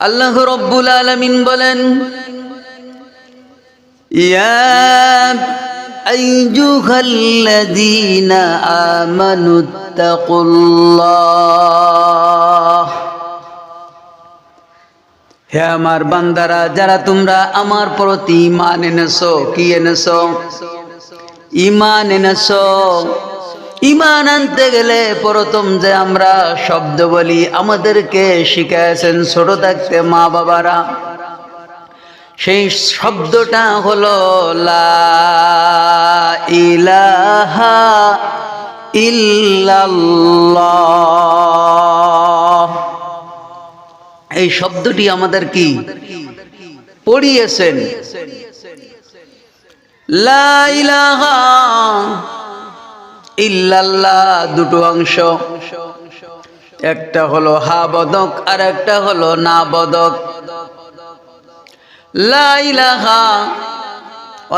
আল্লাহ রব্বুল আলমিন বলেন হে আমার বান্দারা, যারা তোমরা আমার প্রতি ইমান এনেছ, কি এনেছ? ইমান এনেছ? ইমান আনতে গেলে প্রথম যে আমরা শব্দ বলি, আমাদেরকে শিখাইছেন ছোট থাকতে মা বাবারা। সেই শব্দটা হলো, লা ইলাহা এই শব্দটি আমাদের কি? পড়িয়েছেন। লা ইলাহা ইল্লাল্লাহ, দুটো অংশ। একটা হলো হা বদক, আর একটা হলো না বদক।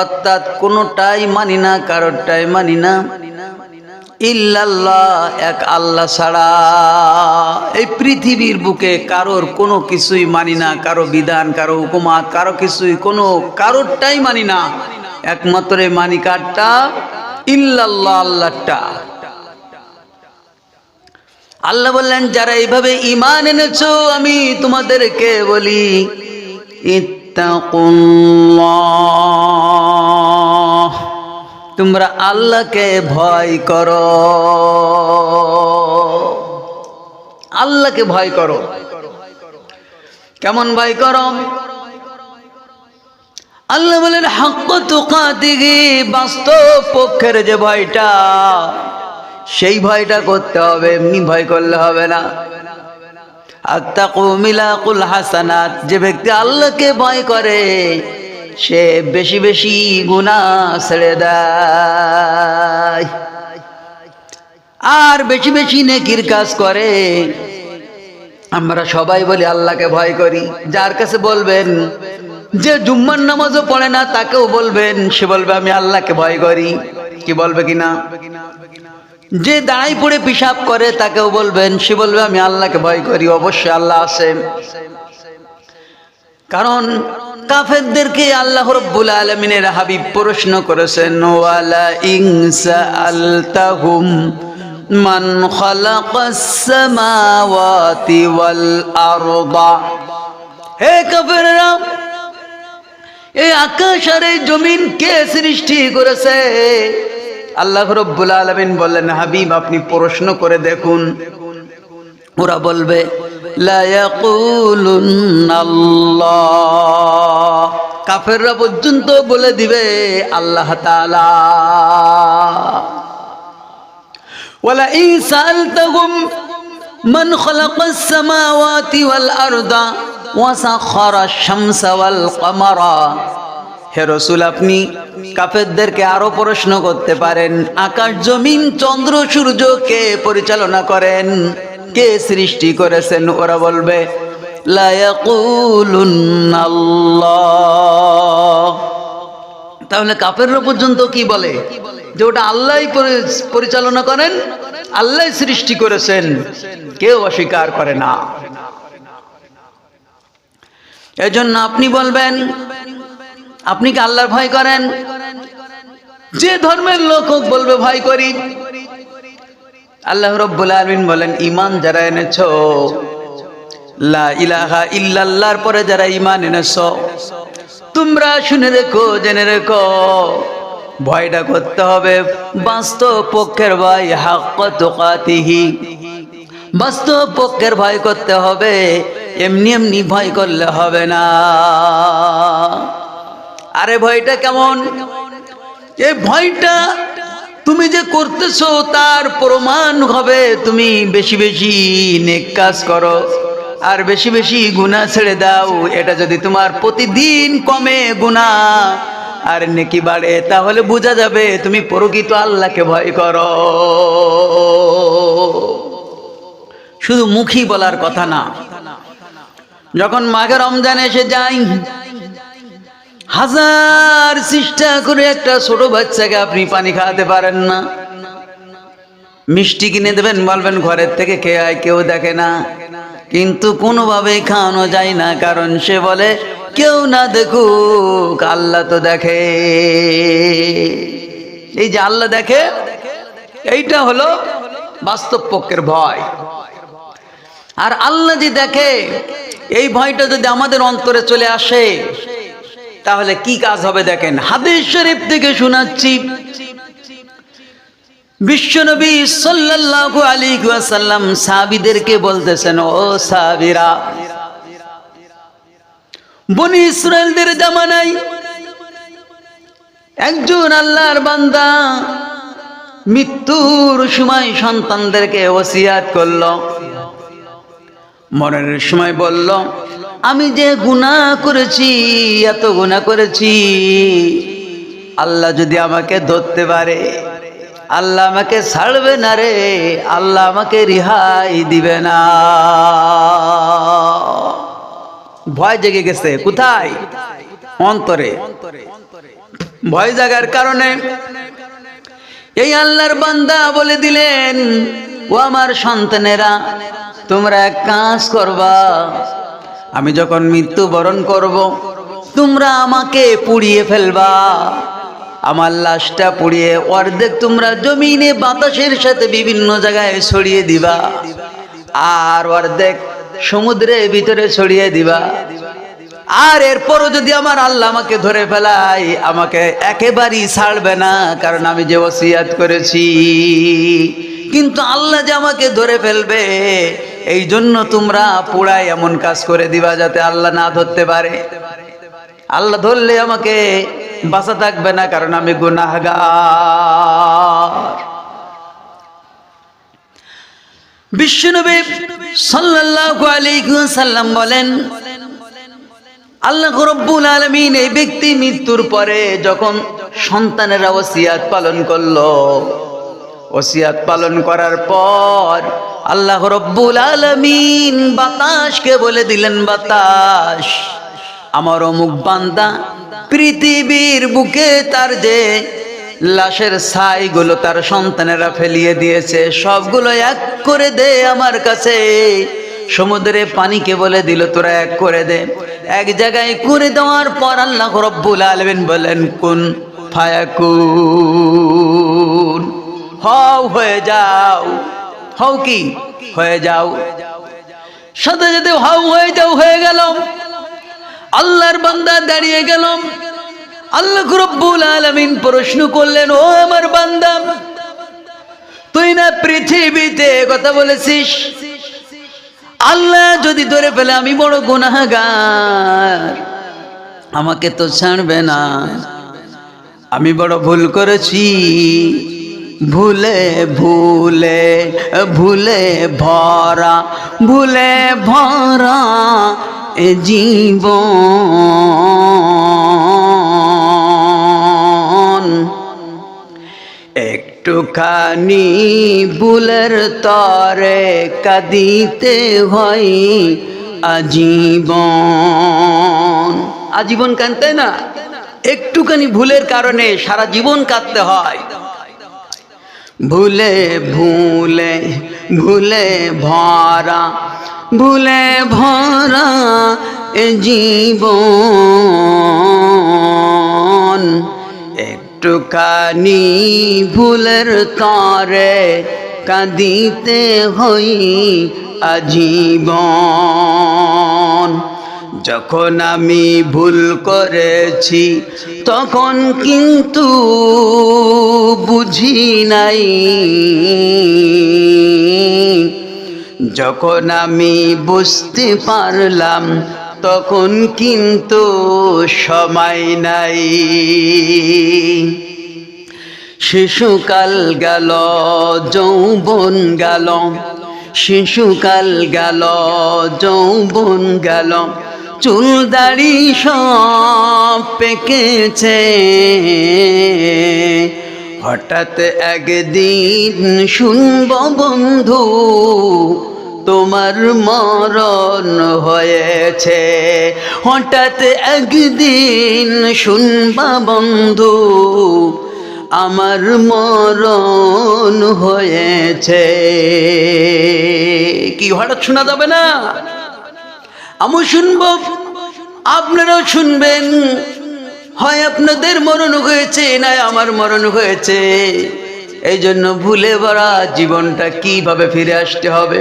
অর্থাৎ কোনোটাই মানি না, কারোরটাই মানি না। ইল্লাল্লাহ, এক আল্লাহ ছাড়া। এই পৃথিবীর বুকে কারোর কোনো কিছুই মানি না, কারও বিধান, কারও হুকুমা কারও কিছুই, কোনো কারোরটাই মানি না। একমাত্র মানি কারটা ইল্লাল্লাহ আল্লাহ বললেন, যারা এইভাবে ইমান এনেছো, আমি তোমাদেরকে বলি তোমরা আল্লাহকে ভয় করো। আল্লাহকে ভয় করো। কেমন ভয় করো? আল্লাহ বলেন, হাক্ক তুকাতিগি বাস্তব পক্ষের যে ভয়টা, সেই ভয়টা করতে হবে, এমনি ভয় করলে হবে না। হাসানাত, যে ব্যক্তি আল্লাহকে ভয় করে, সে বেশি বেশি গুণা ছেড়ে দেয়। আর বেশি বেশি নেকির কাজ করে। আমরা সবাই বলি, আল্লাহকে ভয় করি। যার কাছে বলবেন যে জুম্মার নামাজও পড়ে না, তাকেও বলবেন, সে বলবে, আমি আল্লাহকে ভয় করি। কি বলবে কিনা? যে দাঁড়াই পড়ে পিসাব করে, তাকেও বলবেন, সে বলবে, আমি আল্লাহকে ভয় করি। অবশ্যই আল্লাহ আছেন কারণ কাফেরদেরকে আল্লাহ রব্বুল আলমিনের হাবিব প্রশ্ন করেছেন, ওয়ালা মান ওয়াল হে কাফেররা এই আকাশ আর এই জমিন কে সৃষ্টি করেছে? আল্লাহ রব্বুল আলমিন বললেন, হাবিব, আপনি প্রশ্ন করে দেখুন। ওরা বলবে কাফেররা পর্যন্ত বলে দিবে, আল্লাহ তালা ওয়ালা ইসালতাহুম মান খালাকাস সামাওয়াতি ওয়াল হে রসুল, আপনি কাফেরদেরকে আরও প্রশ্ন করতে পারেন, আকাশ, জমিন, চন্দ্র সূর্যকে পরিচালনা করেন? কে সৃষ্টি করেছেন? ওরা বলবে তাহলে কাফেররা পর্যন্ত কি বলে? যে ওটা আল্লাহ পরিচালনা করেন আল্লাহ সৃষ্টি করেছেন। কেউ অস্বীকার করে না। এজন্য আপনি বলবেন, আপনি কি আল্লাহর ভয় করেন? যে ধর্মের লোক হোক বলবে, ভয় করি। আল্লাহ রব্বুল আলমিন বলেন ইমান যারা এনেছ, লা ইলাহা ইল্লাল্লাহর পরে যারা ইমান এনেছ, তোমরা শুনে রেখো, জেনে রেখো। ভয়টা করতে হবে। বাস্তব পক্ষের ভয় হাক্ক তোকাতিহি। বাস্তব পক্ষের ভয় করতে হবে। এমনি এমনি ভয় করলে হবে না। আরে ভয়টা কেমন? এই ভয়টা তুমি যে করতেছ তার প্রমাণ হবে। তুমি বেশি বেশি নেক কাজ করো আর বেশি বেশি গুণা ছেড়ে দাও। এটা যদি তোমার প্রতিদিন কমে গুণা আর নেকি বাড়ে, তাহলে বোঝা যাবে তুমি প্রকৃত আল্লাহকে ভয় করো। শুধু মুখী বলার কথা না যখন মাঘে রমজান এসে যাই হাজার চেষ্টা করে একটা ছোট বাচ্চাকে আপনি পানি খাওয়াতে পারেন না। মিষ্টি কিনে দেবেন, বলবেন, ঘরের থেকে খেয়ে আয়, কেউ দেখে না। কিন্তু কোনোভাবে খাওয়ানো যায় না, কারণ সে বলে, কেউ না দেখুক, আল্লাহ তো দেখে। এই যে আল্লাহ দেখে, এইটা হলো বাস্তব পক্ষের ভয়। আর আল্লাহ যে দেখে, এই ভয়টা যদি আমাদের অন্তরে চলে আসে, তাহলে কি কাজ হবে দেখেন? হাদিস শরীফ থেকে শোনাচ্ছি, বিশ্বনবী সাল্লাল্লাহু আলাইহি ওয়াসাল্লাম সাহাবীদেরকে বলতেছেন, ও সাহাবীরা, বনি ইসরায়েলদের জামানায় একজন আল্লাহর বান্দা মৃত্যুর সময় সন্তানদেরকে ওসিয়াত করল। মরণের সময় বলল, আমি যে গুনাহ করেছি, এত গুনাহ করেছি। আল্লাহ যদি আমাকে ধরতে পারে, আল্লাহ আমাকে ছাড়বে না রে, আল্লাহ আমাকে রিহাই দিবে না। ভয় জেগে গেছে। কোথায়? অন্তরে। ভয় জাগার কারণে। এই আল্লাহর বান্দা বলে দিলেন, ও আমার সন্তানেরা তোমরা এক কাজ করবা। আমি যখন মৃত্যুবরণ করব, তোমরা আমাকে পুড়িয়ে ফেলবা। আমার লাশটা পুড়িয়ে অর্ধেক তোমরা জমিনে বাতাসের সাথে বিভিন্ন জায়গায় ছড়িয়ে দিবা, আর অর্ধেক সমুদ্রের ভিতরে ছড়িয়ে দিবা। আর এরপরও যদি আমার আল্লাহ আমাকে ধরে ফেলায়, আমাকে একেবারেই ছাড়বে না, কারণ আমি যে ওসিয়াত করেছি। কিন্তু আল্লাহ যে আমাকে ধরে ফেলবে এই জন্য তোমরা পুরাই এমন কাজ করে দিবা যাতে আল্লাহ না ধরতে পারে। আল্লাহ ধরলে আমাকে বাঁচা থাকবে না, কারণ আমি গুনাহগার। বিশ্বনবী সাল্লাল্লাহু আলাইহি ওয়াসাল্লাম বলেন, আল্লাহ রব্বুল আলমিন এই ব্যক্তি মৃত্যুর পরে যখন সন্তানেরা ওসিয়াত পালন করল, ওসিয়াত পালন করার পর আল্লাহ রব্বুল আলমিন বাতাসকে বলে দিলেন, বাতাস। আমার অমুক বান্দা পৃথিবীর বুকে তার যে লাশের ছাইগুলো তার সন্তানেরা ফেলিয়ে দিয়েছে, সবগুলো এক করে দে আমার কাছে। সমুদ্রে পানিকে বলে দিল, তোরা এক করে দে। এক জায়গায় করে দেওয়ার পর আল্লাহ রব্বুল আলমিন বলেন কোন ফায়াকুন। হও হয়ে যাও। হও কি? হয়ে যাও। সাথে সাথে হাউ হয়ে যাও, হয়ে গেল আল্লাহর বান্দা দাঁড়িয়ে গেলাম। আল্লাহ রব্বুল আলমিন প্রশ্ন করলেন, ও আমার বান্দা, তুই না পৃথিবীতে কথা বলেছিস? আল্লাহ যদি ধরে ফেলে, আমি বড় গুনাহগার। আমাকে তো ছাড়বে না। আমি বড় ভুল করেছি। ভুলে ভুলে ভুলে ভরা ভুলে ভরা এ জীবন। একটুখানি বুলের তরে কাঁদিতে হয় আজীবন। আজীবন কাঁদতে না? একটুখানি ভুলের কারণে সারা জীবন কাঁদতে হয়। ভুলে ভুলে ভুলে ভরা ভুলে ভরা এ জীবন। একটুখানি ভুলের তরে কাঁদিতে হই আজীবন। যখন আমি ভুল করেছি, তখন কিন্তু বুঝি নাই। যখন আমি বুঝতে পারলাম, তখন কিন্তু সময় নাই। শিশুকাল গেল, যৌবন গেল, শিশুকাল গেল, যৌবন গেল। চুল দাড়ি সব পেকেছে। হঠাৎ একদিন শুনব বন্ধু, তোমার মরণ হয়েছে। হঠাৎ একদিন শুনবা বন্ধু, আমার মরণ হয়েছে। কি হঠাৎ শোনা যাবে না? শুনব। আপনারাও শুনবেন। হয় আপনাদের মরণ হয়েছে না আমার মরণ হয়েছে। এই জন্য ভুলে ভরা জীবনটা কীভাবে ফিরে আসতে হবে?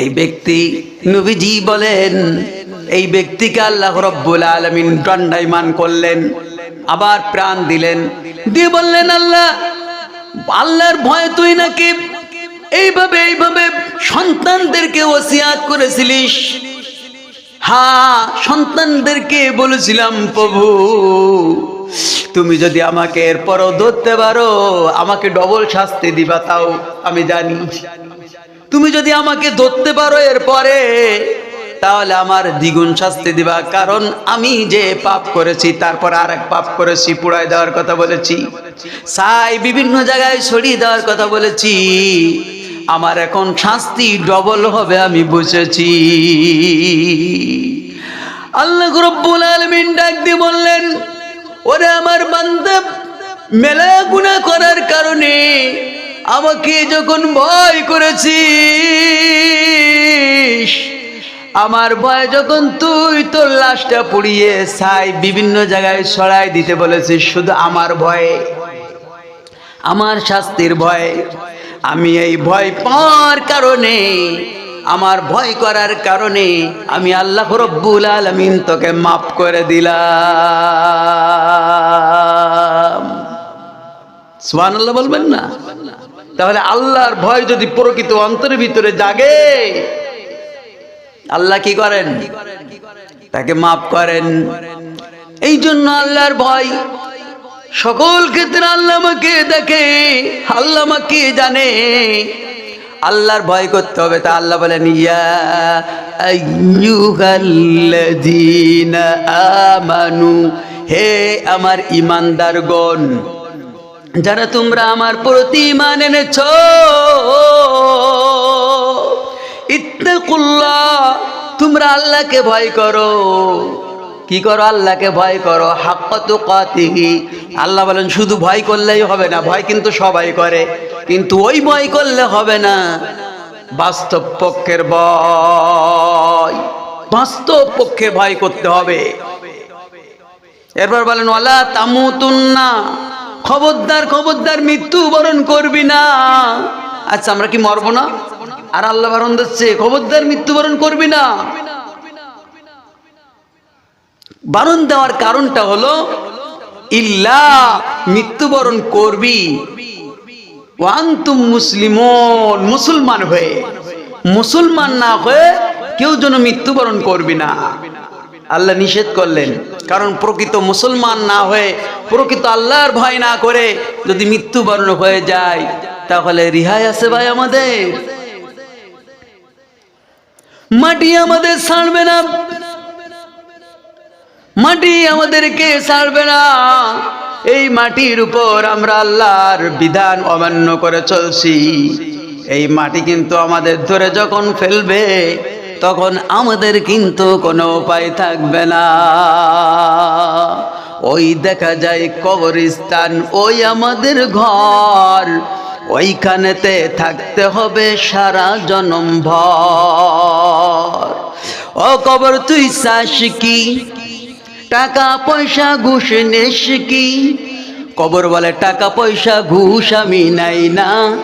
এই ব্যক্তি নবীজি বলেন, এই ব্যক্তিকে আল্লাহ রব্বুল আলমিন দণ্ডায়মান করলেন, আবার প্রাণ দিলেন। দিয়ে বললেন, আল্লাহ, আল্লাহর ভয় তুই নাকি এইভাবে এইভাবে সন্তানদেরকে ওসিয়াত করেছিলিস? হা, সন্তানদেরকে বলেছিলাম, প্রভু, তুমি যদি আমাকে এরপরও ধরতে পারো, আমাকে ডবল শাস্তি দিবা তাও, আমি জানি। তুমি যদি আমাকে ধরতে পারো এরপরে তাহলে আমার দ্বিগুণ শাস্তি দিবা, কারণ আমি যে পাপ করেছি, তারপর আর এক পাপ করেছি, পুড়ায় দেওয়ার কথা বলেছি। সাই বিভিন্ন জায়গায় ছড়িয়ে দেওয়ার কথা বলেছি। আমার এখন শাস্তি ডবল হবে, আমি বুঝেছি। আল্লাহ রব্বুল আলমিন ডাক দিয়ে বললেন, ওরে আমার বান্ধব মেলা গুণা করার কারণে আমাকে যখন ভয় করেছিস আমার ভয় যখন তুই তোর লাশটা পুড়িয়ে ছাই, বিভিন্ন জায়গায় সরাই দিতে বলেছিস, শুধু আমার ভয়ে। আমার শাস্তির ভয়। আমি এই ভয় পাওয়ার কারণে, আমার ভয় করার কারণে আমি আল্লাহ রব্বুল আলমিন তোকে মাফ করে দিলাম। সুহান আল্লাহ বলবেন না? তাহলে আল্লাহর ভয় যদি প্রকৃত অন্তরের ভিতরে জাগে আল্লাহ কি করেন? তাকে মাফ করেন। এই জন্য আল্লাহর ভয়। সকল ক্ষেত্রে আল্লাহ আমাকে দেখে, আল্লাহ আমাকে জানে? আল্লাহর ভয় করতে হবে। তা আল্লাহ বলেন, ইয়া আমানু, হে আমার ইমানদারগণ যারা তোমরা আমার প্রতি ইমান এনেছ ইত্তাকুল্লাহ, তোমরা আল্লাহকে ভয় করো। কি করো? আল্লাহকে ভয় করো। হাক্কাতু কাতিহি আল্লাহ বলেন, শুধু ভয় করলেই হবে না, ভয় কিন্তু সবাই করে। কিন্তু ওই ভয় করলে হবে না। বাস্তব পক্ষের ভয়। বাস্তব পক্ষে ভয় করতে হবে। এরপর বলেন, ওয়ালা তামুতুন্না। খবরদার খবরদার মৃত্যু বরণ করবি না। আচ্ছা আমরা কি মরবো না? আর আল্লাহ বারণ দিচ্ছে, খবরদার মৃত্যুবরণ করবি না। বারণ দেওয়ার কারণটা হলো, ইল্লা মৃত্যুবরণ করবি। ওয়ান্তুম মুসলিমন, মুসলমান হয়ে। মুসলমান না হয়ে কেউ যেন মৃত্যুবরণ করবি না। আল্লাহ নিষেধ করলেন, কারণ প্রকৃত মুসলমান না হয়ে, প্রকৃত আল্লাহর ভয় না করে যদি মৃত্যুবরণ হয়ে যায়, তাহলে রিহাই আছে ভাই আমাদের। মাটি আমাদের ছাড়বে না। মাটি আমাদেরকে ছাড়বে না। এই মাটির উপর আমরা আল্লাহর বিধান অমান্য করে চলছি। এই মাটি কিন্তু আমাদের ধরে যখন ফেলবে, তখন আমাদের কিন্তু কোনো উপায় থাকবে না। ওই দেখা যায় কবরস্থান, ওই আমাদের ঘর। ওইখানেতে থাকতে হবে সারা জনম ভর। ও কবর তুই চাস কি? টাকা পয়সা ঘুষ নেস কি? কবর বলে টাকা পয়সা ঘুষ আমি নাই না।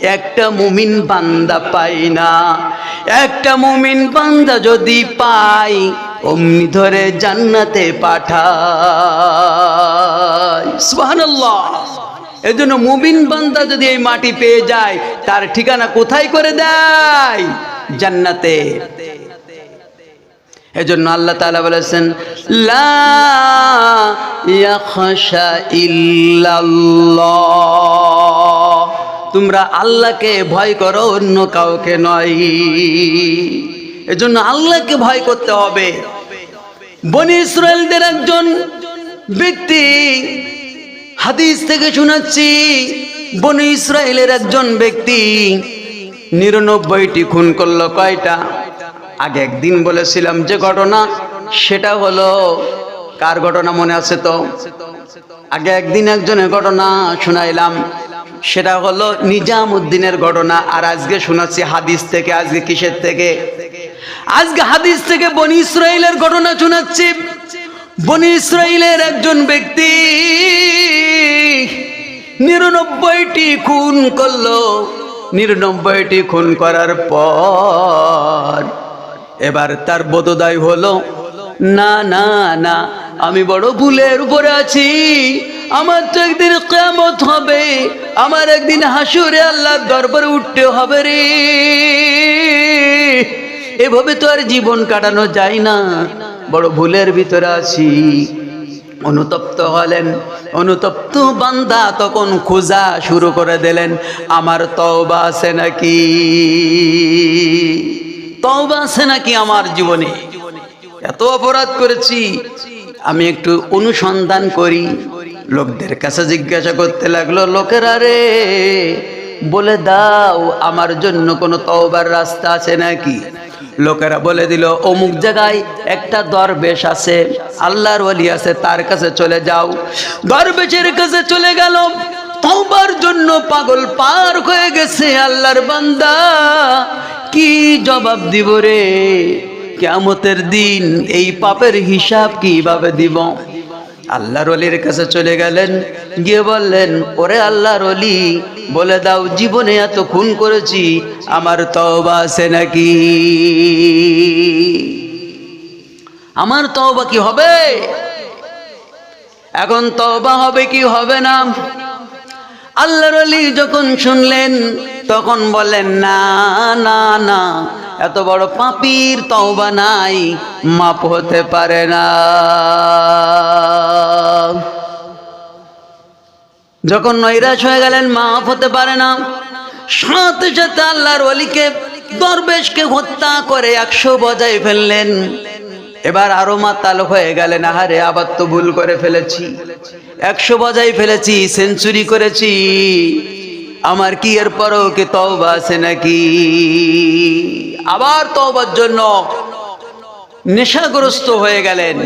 একটা মুমিন বান্দা পাই না। একটা মুমিন বান্দা যদি পাই, অমনি ধরে জান্নাতে পাঠায়। সুবহানাল্লাহ। এই জন্য মুমিন বান্দা যদি এই মাটি পেয়ে যায়, তার ঠিকানা কোথায় করে দেয়? জান্নাতে। এজন্য আল্লাহ তাআলা বলেছেন, লা ইয়াখশা ইল্লাল্লাহ। তোমরা আল্লাহকে ভয় করো, অন্য কাউকে নয়। এজন্য আল্লাহকে ভয় করতে হবে। বনি ইসরায়েলদের একজন ব্যক্তি হাদিস থেকে শোনাচ্ছি বনি ইসরায়েলের একজন ব্যক্তি নিরানব্বইটি খুন করল কয়টা? আগে একদিন বলেছিলাম যে ঘটনা, সেটা হলো, কার ঘটনা মনে আছে তো? আগে একদিন একজনের ঘটনা শোনাইলাম, সেটা হলো নিজাম উদ্দিনের ঘটনা, আর আজকে শোনাচ্ছি হাদিস থেকে, আজকে কিসের থেকে? আজকে হাদিস থেকে বনি ইসরায়েলের ঘটনা শোনাচ্ছি। বনি ইসরায়েলের একজন ব্যক্তি নিরানব্বইটি খুন করল। নিরানব্বইটি খুন করার পর এবার তার বোধোদয় হলো, না না না, আমি বড় ভুলের উপরে আছি। আমার তো একদিন কেমত হবে, আমার একদিন হাসুরে আল্লাহর দরবারে উঠতে হবে রে। এভাবে তো আর জীবন কাটানো যায় না। বড় ভুলের ভিতরে আছি। অনুতপ্ত হলেন। অনুতপ্ত বান্দা তখন খোঁজা শুরু করে দিলেন, আমার তওবা আছে নাকি? তওবা আছে নাকি আমার জীবনে? এত অপরাধ করেছি। আমি একটু অনুসন্ধান করি। লোকদের কাছে জিজ্ঞাসা করতে লাগল, লোকেরা রে, বলে দাও, আমার জন্য কোনো তওবার রাস্তা আছে নাকি? লোকেরা বলে দিল, অমুক জায়গায় একটা দরবেশ আছে, আল্লাহর ওলি আছে, তার কাছে চলে যাও। দরবেশের কাছে চলে গেল। তওবার জন্য পাগল পার হয়ে গেছে আল্লাহর বান্দা। কি জবাব দিব রে? কেমতের দিন এই পাপের হিসাব কীভাবে দিব? আল্লাহর অলির কাছে চলে গেলেন, গিয়ে বললেন, ওরে আল্লাহর অলি বলে দাও, জীবনে এত খুন করেছি, আমার তওবা আছে নাকি? আমার তওবা কি হবে? এখন তওবা হবে কি হবে না? আল্লাহর অলি যখন শুনলেন, তখন বলেন না না না এত বড় পাপির তওবা নাই মাপ হতে পারে না। যখন নৈরাশ হয়ে গেলেন, মাফ হতে পারে না। সাথে সাথে আল্লাহর অলিকে দরবেশকে হত্যা করে একশো বজায় ফেললেন। এবার আরও মাতাল হয়ে গেলেন, আহারে, আবার তো ভুল করে ফেলেছি। একশো বজায় ফেলেছি, সেঞ্চুরি করেছি। আমার কি এর পরও কি তওবা আছে নাকি? আবার তওবার জন্য নেশাগ্রস্ত হয়ে গেলেন।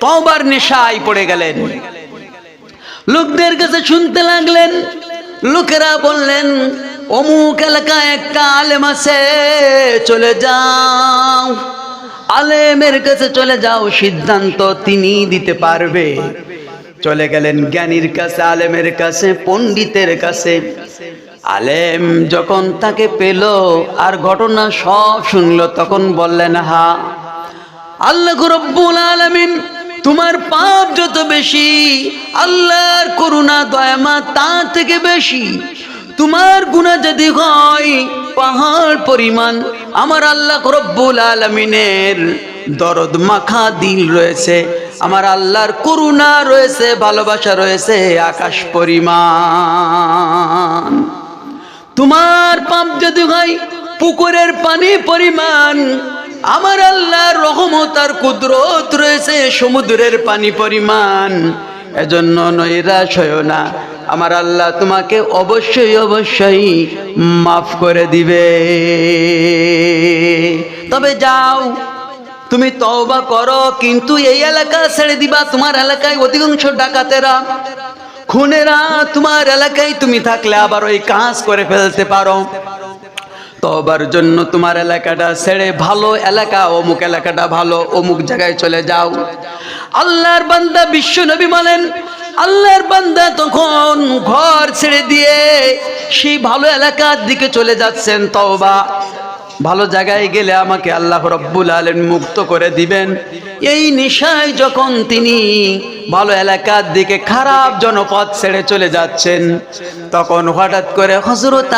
তওবার নেশায় পড়ে গেলেন। লোকদের কাছে শুনতে লাগলেন। লোকেরা বললেন, অমুক এলাকায় একটা আলেম আছে, চলে যাও। আলেমের কাছে চলে যাও সিদ্ধান্ত তিনি দিতে পারবে। চলে গেলেন জ্ঞানীর কাছে, আলেমের কাছে, পণ্ডিতের কাছে। আলেম যখন তাকে পেল আর ঘটনা সব শুনলো, তখন বললেন, হা, আল্লাহ রব্বুল আলামিন তোমার পাপ যত বেশি, আল্লাহর করুণা দয়ামা তার থেকে বেশি। তোমার গুণা যদি হয়, পাহাড় পরিমাণ আমার আল্লাহ রব্বুল আলমিনের দরদ মাখা দিল রয়েছে। আমার আল্লাহর করুণা রয়েছে, ভালোবাসা রয়েছে, আকাশ পরিমাণ। তোমার পাপ যদি হয়, পুকুরের পানি পরিমাণ। আমার আল্লাহর রহমত আর কুদরত রয়েছে, সমুদ্রের পানি পরিমাণ। এজন্য নৈরাশ হয় না। আমার আল্লাহ তোমাকে অবশ্যই অবশ্যই মাফ করে দিবে। তবে যাও তুমি তওবা করো, কিন্তু এই এলাকা ছেড়ে দিবা। তোমার এলাকায় অধিকাংশ ডাকাতেরা। খুনেরা, তোমার এলাকায় তুমি থাকলে আবার ওই কাজ করে ফেলতে পারো। তবার জন্য তোমার এলাকাটা ছেড়ে ভালো এলাকা, অমুক এলাকাটা ভালো, অমুক জায়গায় চলে যাও। আল্লাহর বান্দা বিশ্ব নবী বলেন, আল্লাহর বান্দা তখন ঘর ছেড়ে দিয়ে সেই ভালো এলাকার দিকে চলে যাচ্ছেন তওবা। ভালো জায়গায় গেলে আমাকে আল্লাহ রব্বুল আলম মুক্ত করে দিবেন। এই নেশায় যখন তিনি ভালো এলাকার দিকে খারাপ জনপদ ছেড়ে চলে যাচ্ছেন, তখন হঠাৎ করে হজরত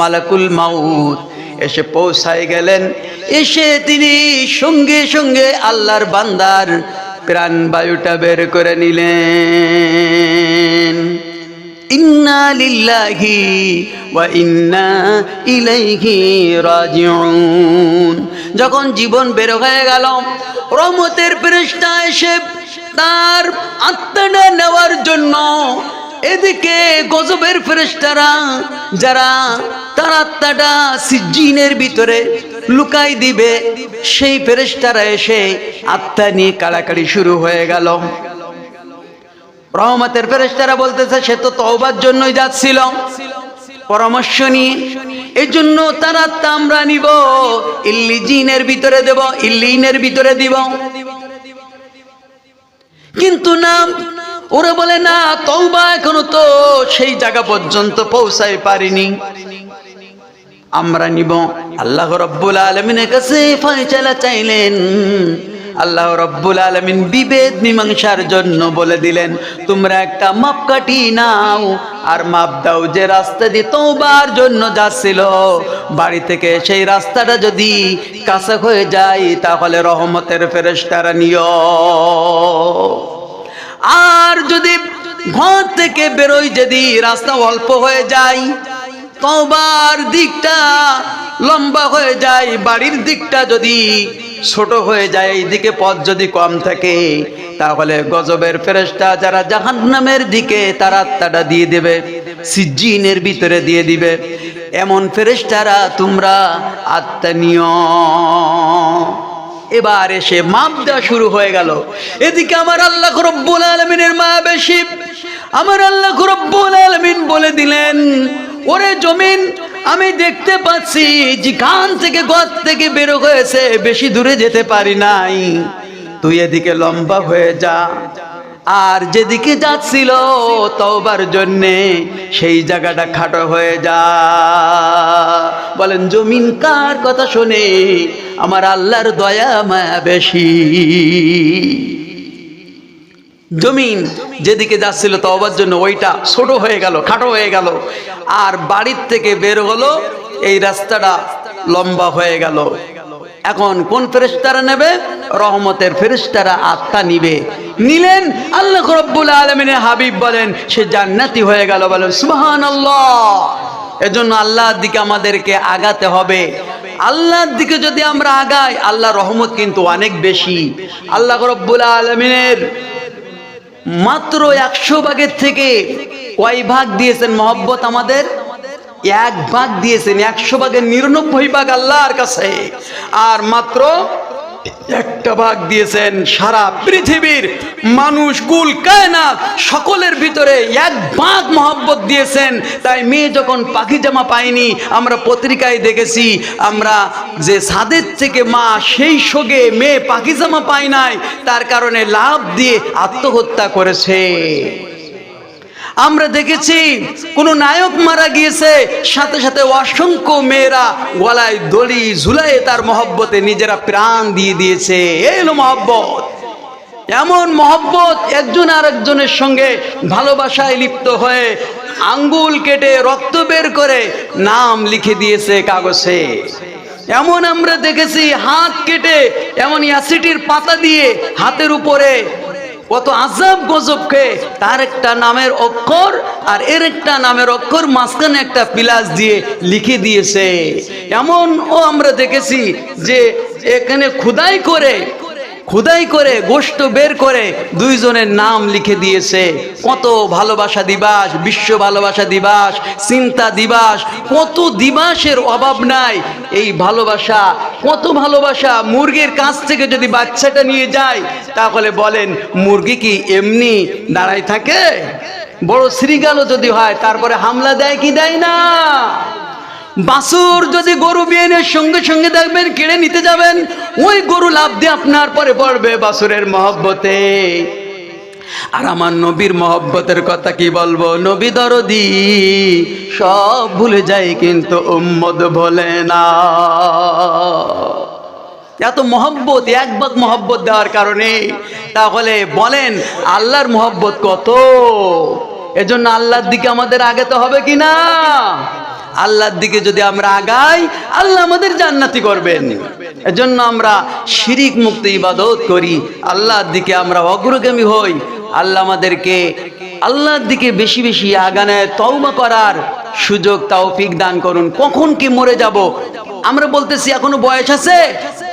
মালাকুল মাউত এসে পৌঁছায় গেলেন। এসে তিনি সঙ্গে সঙ্গে আল্লাহর বান্দার প্রাণ বায়ুটা বের করে নিলেন। ইন্না যখন জীবন বের হয়ে গেল, রহমতের ফেরেশতা এসে তার আত্মাটা নেওয়ার জন্য এদিকে গজবের ফেরেশতারা, যারা তার আত্মাটা সিজিনের ভিতরে লুকাই দিবে, সেই ফেরেশতারা এসে আত্মা নিয়ে কাড়াকাড়ি শুরু হয়ে গেল। রহমতের ফেরেশতারা বলতেছে, সে তো তওবার জন্যই যাচ্ছিল। পরামর্শ নিয়ে এই জন্য তার আত্মা আমরা নিব ইল্লি জিনের ভিতরে দেব, ইল্লিনের ভিতরে দিব। কিন্তু না ওরা বলে, না, তওবা এখনও তো সেই জায়গা পর্যন্ত পৌঁছাই পারিনি। আমরা নিব আল্লাহ রব্বুল আলমিনের কাছে ফয়সালা চাইলেন। আল্লাহ রব্বুল আলমিন বিভেদ মীমাংসার জন্য বলে দিলেন, তোমরা একটা মাপকাঠি নাও আর মাপ দাও যে রাস্তা দিয়ে তোবার জন্য যাচ্ছিল। বাড়ি থেকে সেই রাস্তাটা যদি কাছে হয়ে যায়, তাহলে রহমতের ফেরেশতারা নিও। আর যদি ঘর থেকে বেরোই যদি রাস্তা অল্প হয়ে যায় তবার দিকটা লম্বা হয়ে যায় বাড়ির দিকটা যদি, ছোট হয়ে যায় এই দিকে পথ যদি কম থাকে, তাহলে গজবের ফেরেশতা যারা জাহান্নামের দিকে তার আত্মাটা দিয়ে দেবে সিজিনের ভিতরে দিয়ে দিবে। এমন ফেরেশতারা তোমরা আত্মা নিয়। এবার এসে মাপ দেওয়া শুরু হয়ে গেল। এদিকে আমার আল্লাহ রব্বুল আলমিনের মা বেশি। আমার আল্লাহ রব্বুল আলমিন বলে দিলেন, ওরে জমিন আমি দেখতে পাচ্ছি, যেখান থেকে গদ থেকে বেরো হয়েছে, বেশি দূরে যেতে পারি নাই। তুই এদিকে লম্বা হয়ে যা। আর যেদিকে যাচ্ছিল তওবার জন্যে, সেই জায়গাটা খাটো হয়ে যা। বলেন, জমিন কার কথা শোনে আমার আল্লাহর দয়া মায়া বেশি। জমিন যেদিকে যাচ্ছিল তওবার জন্য ওইটা ছোট হয়ে গেল, খাটো হয়ে গেল। আর বাড়ির থেকে বের হলো, এই রাস্তাটা লম্বা হয়ে গেল। এখন কোন ফেরেশতারা নেবে? রহমতের ফেরেশতারা আত্মা নিবে। নিলেন আল্লাহ রব্বুল আলমিনের হাবিব বলেন, সে জান্নাতি হয়ে গেল বলেন সুহান আল্লাহ এজন্য আল্লাহর দিকে আমাদেরকে আগাতে হবে। আল্লাহর দিকে যদি আমরা আগাই আল্লাহ রহমত কিন্তু অনেক বেশি। আল্লাহ রব্বুল আলমিনের মাত্র একশো ভাগের থেকে কয় ভাগ দিয়েছেন মহব্বত আমাদের? এক ভাগ দিয়েছেন, একশো ভাগের নিরানব্বই ভাগ আল্লাহর কাছে। আর মাত্র একটা ভাগ দিয়েছেন সারা পৃথিবীর মানুষ, কুল, কায়নাত, সকলের ভিতরে এক ভাগ মহব্বত দিয়েছেন। তাই মেয়ে যখন পাখি জামা পায়নি, আমরা পত্রিকায় দেখেছি, আমরা যে সাদের থেকে মা সেই শোকে মেয়ে পাখি জামা পায় নাই, তার কারণে লাভ দিয়ে আত্মহত্যা করেছে। আমরা দেখেছি কোন নায়ক মারা গিয়েছে, সাথে সাথে অসংখ্য মেয়েরা গলায় দড়ি ঝুলাই তার মহব্বতে নিজেরা প্রাণ দিয়ে দিয়েছে। এলো মহব্বত। এমন মহব্বত একজন আর একজনের সঙ্গে ভালোবাসায় লিপ্ত হয়ে আঙ্গুল কেটে রক্ত বের করে নাম লিখে দিয়েছে কাগজে। এমন আমরা দেখেছি, হাত কেটে এমন অ্যাসিটির পাতা দিয়ে হাতের উপরে কত আজাব গজব খেয়ে তার একটা নামের অক্ষর আর এর একটা নামের অক্ষর মাঝখানে একটা পিলাস দিয়ে লিখে দিয়েছে। এমন ও আমরা দেখেছি যে এখানে খুদাই করে খুদাই করে গোষ্ঠ বের করে দুইজনের নাম লিখে দিয়েছে। কত ভালোবাসা দিবাস, বিশ্ব ভালোবাসা দিবাস, চিন্তা দিবাস, কত দিবাসের অভাব নাই। এই ভালোবাসা, কত ভালোবাসা মুরগির কাছ থেকে যদি বাচ্চাটা নিয়ে যায়, তাহলে বলেন, মুরগি কি এমনি দাঁড়াই থাকে? বড় শ্রীগালও যদি হয়, তারপরে হামলা দেয় কি দেয় না? বাসুর যদি গরু বিয়েনের সঙ্গে সঙ্গে দেখবেন কেড়ে নিতে যাবেন, ওই গরু লাভ দিয়ে আপনার পরে পড়বে বাসুরের মহব্বতে। আর আমার নবীর মহব্বতের কথা কি বলব? নবী দরদি, সব ভুলে যায় কিন্তু উম্মদ ভোলে না। এত মহব্বত, এক ভাগ মহব্বত দেওয়ার কারণে, তাহলে বলেন, আল্লাহর মহব্বত কত? এজন্য আল্লাহর দিকে আমাদের আগে তো হবে কি না? আল্লাহর দিকে যদি আমরা আগাই, আল্লাহ আমাদের জান্নাতি করবেন। এজন্য আমরা শিরিক মুক্ত ইবাদত করি। আল্লাহর দিকে আমরা অগ্রগামী হই। আল্লাহ আমাদেরকে আল্লাহর দিকে বেশি বেশি আগানে তওবা করার সুযোগ, তৌফিক দান করুন। কখন কি মরে যাব? আমরা বলতেছি, এখনও বয়স আছে,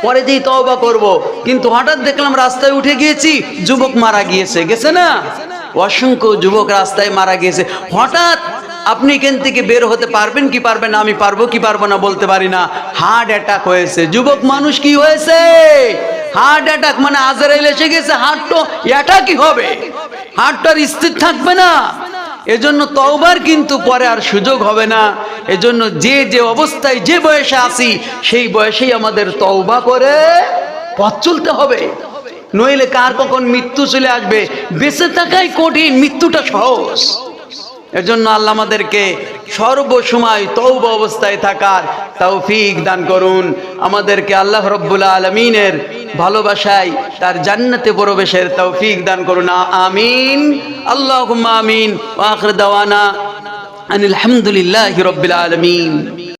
পরে যেই তওবা করব। কিন্তু হঠাৎ দেখলাম রাস্তায় উঠে গিয়েছি, যুবক মারা গিয়েছে, গেছে না? অসংখ্য যুবক রাস্তায় মারা গিয়েছে। হঠাৎ আপনি এখান থেকে বের হতে পারবেন, কি পারবেন না, আমি পারব, কি পারব না বলতে পারি না। হার্ট অ্যাটাক হয়েছে। যুবক মানুষ কি হয়েছে? হার্ট অ্যাটাক মানে আজরাইল এসে গেছে হার্ট তো অ্যাটাকই হবে। হার্টটার স্থির থাকবে না। এজন্য তওবার কিন্তু পরে আর সুযোগ হবে না। এজন্য যে যে অবস্থায় যে বয়সে আসি সেই বয়সেই আমাদের তওবা করে পথ চলতে হবে। নইলে কার কখন মৃত্যু চলে আসবে? বেঁচে থাকাই কঠিন, মৃত্যুটা সহজ। এজন্য আল্লাহ আমাদেরকে সর্বসময় তৌব অবস্থায় থাকার তৌফিক দান করুন। আমাদেরকে আল্লাহ রব্বুল আলমিনের ভালোবাসায় তার জান্নাতে প্রবেশের তৌফিক দান করুন। আমিন। আল্লাহ আমিন। ওয়াখর দাওয়ানা আনিল হামদুলিল্লাহি রব্বিল আলমিন।